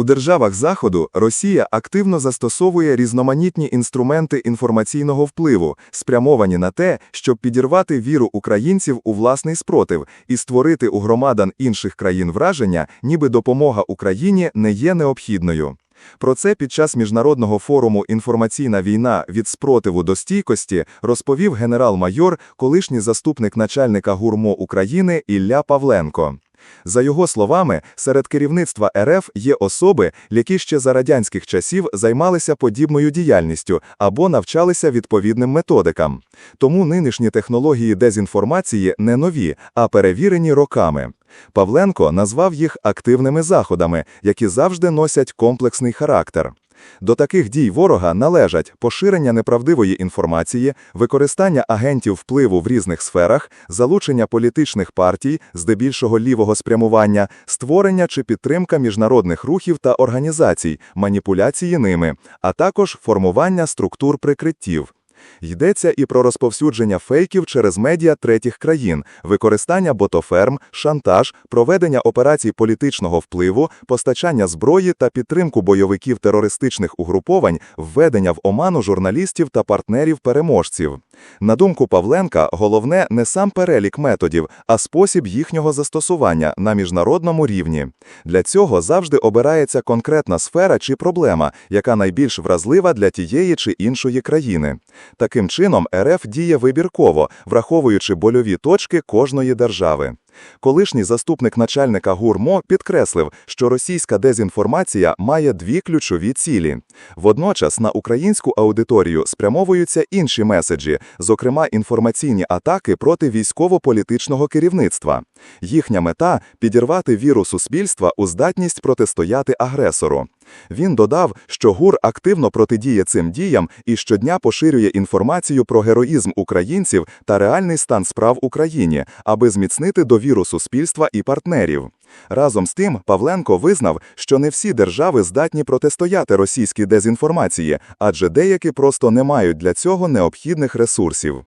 У державах Заходу Росія активно застосовує різноманітні інструменти інформаційного впливу, спрямовані на те, щоб підірвати віру українців у власний спротив і створити у громадан інших країн враження, ніби допомога Україні не є необхідною. Про це під час міжнародного форуму «Інформаційна війна від спротиву до стійкості» розповів генерал-майор, колишній заступник начальника ГУРМО України Ілля Павленко. За його словами, серед керівництва РФ є особи, які ще за радянських часів займалися подібною діяльністю або навчалися відповідним методикам. Тому нинішні технології дезінформації не нові, а перевірені роками. Павленко назвав їх активними заходами, які завжди носять комплексний характер. До таких дій ворога належать поширення неправдивої інформації, використання агентів впливу в різних сферах, залучення політичних партій, здебільшого лівого спрямування, створення чи підтримка міжнародних рухів та організацій, маніпуляції ними, а також формування структур прикриттів. Йдеться і про розповсюдження фейків через медіа третіх країн, використання ботоферм, шантаж, проведення операцій політичного впливу, постачання зброї та підтримку бойовиків терористичних угруповань, введення в оману журналістів та партнерів-переможців. На думку Павленка, головне не сам перелік методів, а спосіб їхнього застосування на міжнародному рівні. Для цього завжди обирається конкретна сфера чи проблема, яка найбільш вразлива для тієї чи іншої країни. Таким чином, РФ діє вибірково, враховуючи больові точки кожної держави. Колишній заступник начальника ГУРМО підкреслив, що російська дезінформація має дві ключові цілі. Водночас на українську аудиторію спрямовуються інші меседжі, зокрема інформаційні атаки проти військово-політичного керівництва. Їхня мета – підірвати віру суспільства у здатність протистояти агресору. Він додав, що ГУР активно протидіє цим діям і щодня поширює інформацію про героїзм українців та реальний стан справ Україні, аби зміцнити довіру суспільства і партнерів. Разом з тим, Павленко визнав, що не всі держави здатні протистояти російській дезінформації, адже деякі просто не мають для цього необхідних ресурсів.